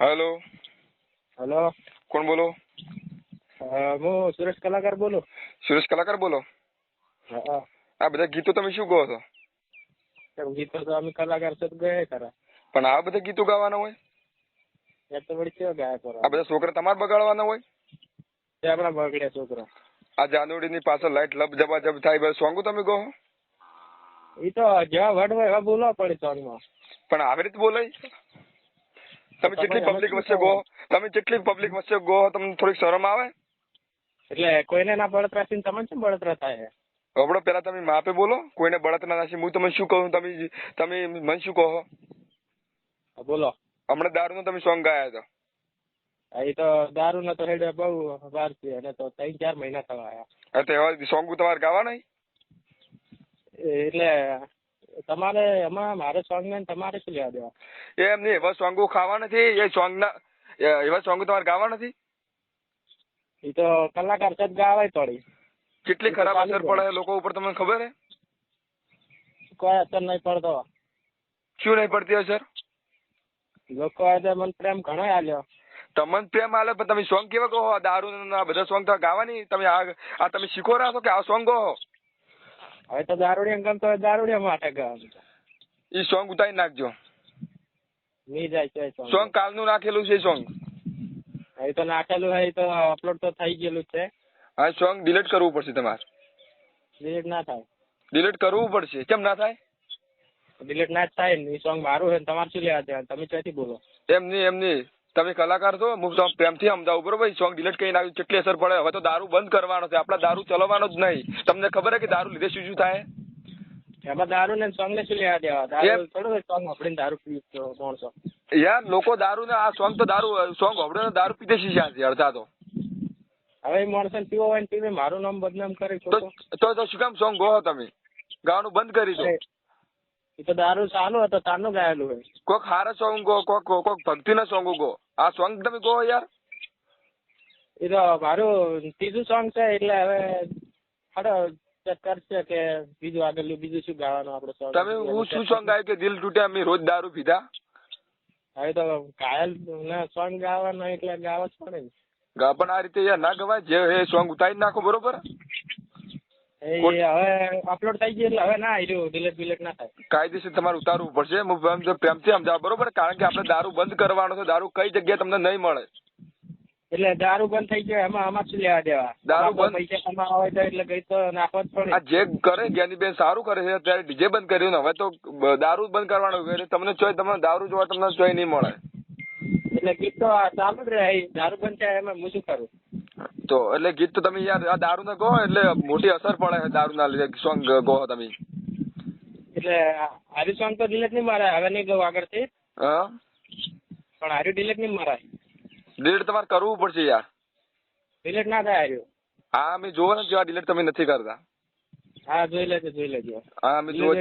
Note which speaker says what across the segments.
Speaker 1: Hello.
Speaker 2: Hello.
Speaker 1: કોણ બોલો?
Speaker 2: હું સુરેશ કલાકાર બોલો.
Speaker 1: સુરેશ કલાકાર બોલો.
Speaker 2: હા.
Speaker 1: આ બધા ગીતો તમે શું કહો છો?
Speaker 2: ગીતો તો અમે કલાકાર છે ગયા ખરા.
Speaker 1: પણ આ બધા ગીતો ગાવાના હોય?
Speaker 2: એ તો વળી કેવા ગાય કરો
Speaker 1: આ બધા છોકરા તમારે બગાડવાના હોય?
Speaker 2: તે આપણા બગડ્યા છોકરા.
Speaker 1: આ જાનુડીની પાછળ લાઈટ લબ જબા જબ થાય બધા સોંગો તમે કહો
Speaker 2: એ તો જેવા વર્ડ હોય એવા બોલવા પડે સોંગમાં.
Speaker 1: પણ આવી રીતે બોલાય? તમે જેટલી પબ્લિક વચ્ચે ગો તમે જેટલી પબ્લિક વચ્ચે ગો તમને થોડીક શરમ આવે?
Speaker 2: એટલે કોઈને ના બળતરા થી તમે શું બળતરા થાય
Speaker 1: હબળો પેલા તમે માપે બોલો કોઈને બળતરા ના હું તમને શું કહું તમે તમે મને શું કહો?
Speaker 2: બોલો.
Speaker 1: હમણાં દારૂ નો તમે સોંગ ગાયા હતા.
Speaker 2: એ તો દારૂ નો તો હેડે બહુ વાર છે અને તો ત્રણ ચાર મહિના થવા આયા
Speaker 1: અત્યારે તો એવા સોંગ તમારે ગાવા નહીં
Speaker 2: એટલે તમારે એમાં મારે સોંગ ને તમારે શું લેવા દેવા?
Speaker 1: એમ નહીં એવા સોંગો ખાવા નથી એ સોંગ ના એવા સોંગ તમારે ગાવા નથી?
Speaker 2: એ તો કલાકાર જ ગાવાય પડી
Speaker 1: કેટલી ખરાબ અસર પડે લોકો ઉપર તમને ખબર હે?
Speaker 2: કોઈ અસર નહીં પડતો.
Speaker 1: શું નહીં પડતી અસર?
Speaker 2: લોકો આજે મને પ્રેમ ઘણો આલ્યો.
Speaker 1: તમને પ્રેમ આલે પણ તમે સોંગ કેવા કહો? દારૂ ના બધા સોંગ તો ગાવાની? તમે આ તમે શીખો છો કે આ સોંગ કહો?
Speaker 2: હવે તો દારૂડિયા ગમતો હોય દારૂડિયા માટે ગાવાનું
Speaker 1: એ સોંગ ઉતારી નાખજો.
Speaker 2: નહીં જાય છે.
Speaker 1: સોંગ. કાલનું નાખેલું છે સોંગ.
Speaker 2: એ તો નાખેલું હોય તો અપલોડ તો થઈ ગયેલું છે.
Speaker 1: હા સોંગ ડિલીટ કરવું પડશે તમારે.
Speaker 2: ડિલીટ ના થાય.
Speaker 1: ડિલીટ કરવું પડશે. કેમ ના થાય?
Speaker 2: ડિલીટ ના જ થાય ને. એ સોંગ મારું છે ને તમારે શું લેવા દેવા તમે ક્યાંથી બોલો?
Speaker 1: એમની એમની તમે કલાકાર છો હું પ્રેમથી સમજાવું બરોબર? સોંગ ડિલીટ કરી નાખ્યું કેટલી અસર પડે. હવે તો દારૂ બંધ કરવાનો છે. આપડા દારૂ ચલાવવાનો જ નહીં. તમને ખબર હે કે દારૂ લીધે શું શું થાય?
Speaker 2: એમાં દારૂ ને સોંગ ને શું લેવા દેવા? દારૂ થોડું સોંગ વાપરીને દારૂ પી માણસો
Speaker 1: યાર લોકો દારૂ ને આ સોંગ તો દારૂ સોંગ હોબળે દારૂ પીતે શીખ્યા છે અડધા તો.
Speaker 2: હવે માણસો પીવો હોય ને પીવે મારું નામ બદનામ કરે
Speaker 1: તો તો શું કામ સોંગ ગો તમે? ગાવાનું બંધ કરી દો.
Speaker 2: એ તો દારૂ ચાલુ હતો તારનું ગાયેલું હોય.
Speaker 1: કોક હારા સોંગ ગો કોક કોક ભક્તિના સોંગ ગો આ સોંગ તમે કહો યાર.
Speaker 2: એ તો મારું ત્રીજું સોંગ છે એટલે હવે હાડો ચક્કર છે કે બીજું આગળ બીજું શું ગાવાનું આપણે સોંગ
Speaker 1: તમે હું શું સોંગ ગાયું કે દિલ તૂટ્યા અમે રોજ દારૂ પીધા?
Speaker 2: હવે તો ઘાયલ ના સોંગ ગાવાના એટલે ગાવા જ પડે ને.
Speaker 1: પણ આ રીતે યાર ના ગવાય જે સોંગ ઉતારી નાખો બરોબર?
Speaker 2: એ હવે અપલોડ થઈ ગયું એટલે હવે ના આવ્યું ડિલેટ બિલેટ ના થાય.
Speaker 1: કાયદેસર તમારે ઉતારવું પડશે હું પ્રેમથી સમજાવ બરોબર? કારણ કે આપણે દારૂ બંધ કરવાનો છે દારૂ કઈ જગ્યાએ તમને નહીં મળે.
Speaker 2: એટલે દારૂ બંધ થઈ ગયો એમાં આમાં શું લેવા દેવા?
Speaker 1: દારૂ બંધ-
Speaker 2: પૈસા કમાવા હોય તો એટલે કઈ તો નાખવા જ પડે.
Speaker 1: આ જે કરે જ્ઞાનીબેન સારું કરે છે અત્યારે ડીજે બંધ કર્યું ને હવે તો દારૂ બંધ કરવાનું એટલે તમને ચોય તમને દારૂ જોવા તમને ચોય નહીં મળે.
Speaker 2: એટલે ગીત તો ચાલુ જ રહે દારૂ બંધ થાય એમાં હું શું કરું?
Speaker 1: તો એટલે ગીત તો તમે યાર આ દારૂ ને ગો એટલે મોટી અસર પડે છે દારૂ ના લીધે સોંગ ગો તમે.
Speaker 2: એટલે હારી સોંગ તો ડિલેટ નહીં મારે હવે નહીં ગયું આગળથી.
Speaker 1: હા?
Speaker 2: પણ હારી ડિલેટ નહીં મારે.
Speaker 1: ડિલેટ તમારે કરવું પડશે યાર.
Speaker 2: ડિલેટ ના થાય હાર્યું
Speaker 1: હા અમે જોવો ને જેવા ડિલેટ તમે નથી કરતા.
Speaker 2: હા જોઈ લેજો જોઈ લેજો.
Speaker 1: હા મેં જોવો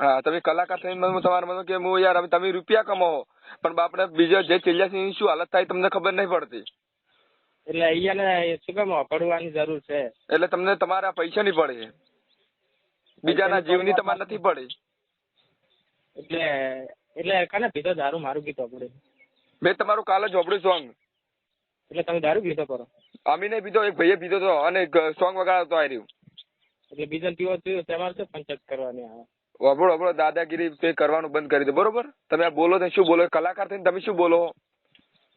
Speaker 1: હા તમે કલાકાર થઈને મને તમારે મને કે હું યાર તમે રૂપિયા કમાવો. પણ બાપને બીજા જે ચેલ્યા છે એની શું હાલત થાય તમને ખબર નહીં પડતી.
Speaker 2: એટલે અહીંયાને શું કામ પડવાની જરૂર છે.
Speaker 1: એટલે તમને તમારા પૈસા ની પડે. બીજાના જીવની તમારે નથી પડે.
Speaker 2: એટલે એટલે કને પીધો દારૂ મારું પીતો પડે.
Speaker 1: મેં તમારું કાલે જોબડ્યું સોંગ
Speaker 2: એટલે તમે દારૂ પીધો કરો.
Speaker 1: અમીને પીધો એક ભાઈએ પીધો તો અને સોંગ વગાડતો આવી રહ્યું.
Speaker 2: એટલે બીજા પીવો પીવો તમારે શું પંચાયત કરવાની આવે.
Speaker 1: વબડો વબડો દાદાગીરી તે કરવાનું બંધ કરી દો બરોબર? તમે આ બોલો તો શું બોલો? કલાકાર થઈને તમે શું બોલો?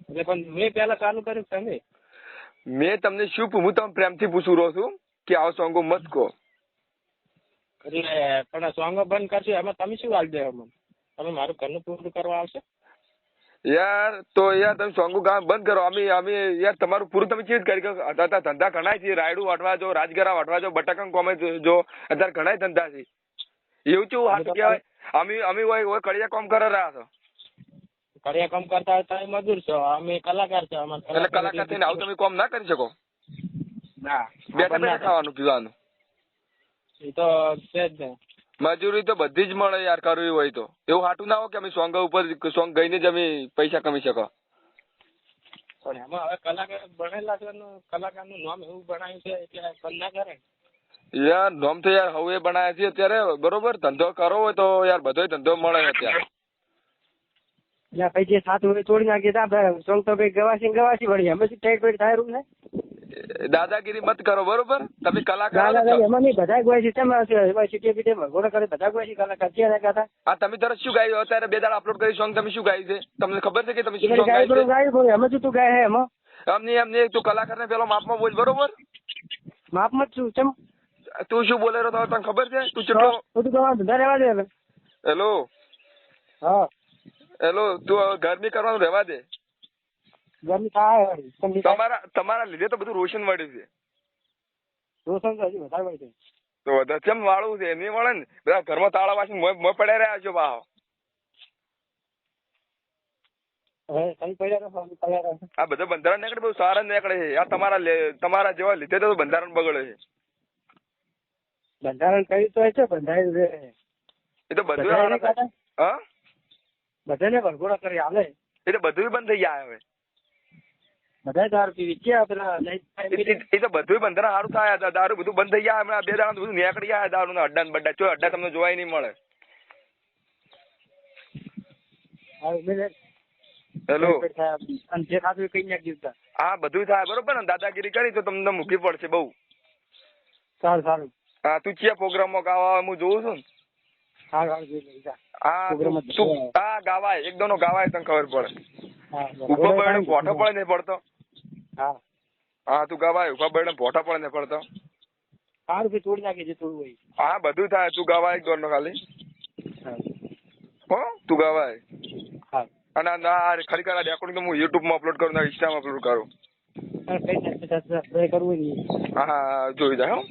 Speaker 2: એટલે પણ મેં પેલા ચાલુ કર્યું તમે?
Speaker 1: મેં તમને શું હું તમે પ્રેમથી પૂછું રહ્યો છું કે આવો સોંગો મત કહો.
Speaker 2: એટલે પણ સોંગો બંધ કરશો એમાં તમે શું વાલ દેવા મને તમે મારું ઘરનું પૂરું કરવા આવશે?
Speaker 1: યાર તો યાર તમે સોંગો ગામ બંધ કરો. અમે અમે યાર તમારું પૂરું તમે ચીજ કરી અત્યારે ધંધા ઘણા છે. રાયડું વાટવા જો રાજગરા વાટવા જો બટાકા કોમે જો અત્યારે ઘણા ધંધા છે. એવું કેવું હાથ કહેવાય? અમે અમે હોય કડિયા કોમ કરે રહ્યા છો.
Speaker 2: કડિયા કામ કરતા હોય તમે મજૂર છો. અમે કલાકાર છો
Speaker 1: એટલે કલાકાર થઈને આવું તમે કોમ ના કરી શકો?
Speaker 2: ના
Speaker 1: બેઠા બેઠા ખાવાનું પીવાનું?
Speaker 2: એ તો છે જ ને.
Speaker 1: મજૂરી તો બધી જ મળે યાર કરવી હોય તો. એવું હાટું ના હોય કે અમે સોંગ ઉપર સોંગ ગઈને જ અમે પૈસા કમી શકો?
Speaker 2: પણ એમાં હવે કલાકાર ભણેલા છે કલાકારનું નામ એવું બનાવ્યું છે એટલે બંધ ના કરે
Speaker 1: યાર નોમ તો યાર હવે બનાયા છે અત્યારે બરોબર? ધંધો કરો હોય તો યાર બધોય ધંધો મળે અત્યારે.
Speaker 3: એટલે ભાઈ જે સાત હોય તોડી નાખીએ ત્યાં સોંગ તો ભાઈ ગવાસી ને ગવાસી વળી શું ટાઈટ પેટ થાય રૂમ ને
Speaker 1: દાદાગીરી મત કરો બરોબર? તમે કલાકાર
Speaker 3: ના
Speaker 1: છો.
Speaker 3: ના એમાં નહીં બધા ગોય છે તેમાં સિટી પીટી ભગોડો કરે બધા ગોય છે કલાકાર નાખ્યા હતા
Speaker 1: હા તમે તરત શું ગાયું? અત્યારે બે દાડા અપલોડ કરી સોંગ તમે શું ગાયું છે? તમને ખબર છે કે તમે શું સોંગ
Speaker 3: ગાય
Speaker 1: ગાયું
Speaker 3: એમાં શું તું ગાય હે એમાં?
Speaker 1: અમને એમની તું કલાકારને પેલો માપમાં બોલ બરોબર?
Speaker 3: માપમાં જ છું ચમ?
Speaker 1: તું શું બોલે રહ્યો તને ખબર છે? તું કેટલો
Speaker 3: બધું તમારા ધંધા રહેવા દે
Speaker 1: હેલો
Speaker 3: હા.
Speaker 1: હેલો તું ગરમી કરવાનું રહેવા દે.
Speaker 3: ગરમી થાય
Speaker 1: તમારા તમારા લીધે તો બધું રોશન મળ્યું છે.
Speaker 3: રોશન તો હજી વધારે વળ્યું
Speaker 1: તો વધારે કેમ વાળું છે? એમની વળે ને. બધા ઘરમાં તાળા વાસી મોય પડ્યા રહ્યા છો
Speaker 3: રહો
Speaker 1: આ બધા બંધારણ નીકળે બહુ સારા નીકળે છે. આ તમારા તમારા જેવા લીધે તો બંધારણ બગડે છે.
Speaker 3: બંધારણ કઈ તો છે બંધાયું છે
Speaker 1: એ તો બધું હા?
Speaker 3: બધાને વરઘોડા કરી હાલે
Speaker 1: એટલે બધું બંધ થઈ જાય હવે.
Speaker 3: બધા દારૂ પીવી ક્યાં પેલા
Speaker 1: એ- એ- એ તો બધું બંધારણ સારું થાય. દારૂ બધું બંધ થઈ જાય. હમણાં બે દાડા બધું નીકળી જાય દારૂ ના અડ્ડા બड्डा ચો અડ્ડા તમને જોવાય નહીં મળે. હેલો.
Speaker 3: અને જે ખાતું કઈ નાખ દીધા
Speaker 1: હા બધું થાય. બરોબર ને? દાદાગીરી કરી તો તમને મૂકી પડશે બહુ.
Speaker 3: સારું સારું.
Speaker 1: હા તું ચિયા પ્રોગ્રામમાં ગાવા હું જોઉં છું ને.
Speaker 3: જોઈ લઈશ હા.
Speaker 1: તું. હા ગાવાય ગાવાય તને ખબર પડે. ઊભા
Speaker 3: થાય
Speaker 1: પડે નહીં પડતો.
Speaker 3: હા.
Speaker 1: હા તું ગાવાય ઊભા બળે ભોટા પડે નહીં પડતો.
Speaker 3: સારું ભાઈ તોડી નાખી જે તોડવું હોય.
Speaker 1: હા બધું થાય તું ગાવાય એક ખાલી.
Speaker 3: હો.
Speaker 1: તું ગાવાય.
Speaker 3: હા.
Speaker 1: અને ના ખરેખર આ રેકોર્ડિંગ તો હું યુટ્યુબમાં અપલોડ કરું. ના ઇન્સ્ટામાં અપલોડ કરું
Speaker 3: કરવું
Speaker 1: હા જોઈ જાય હો.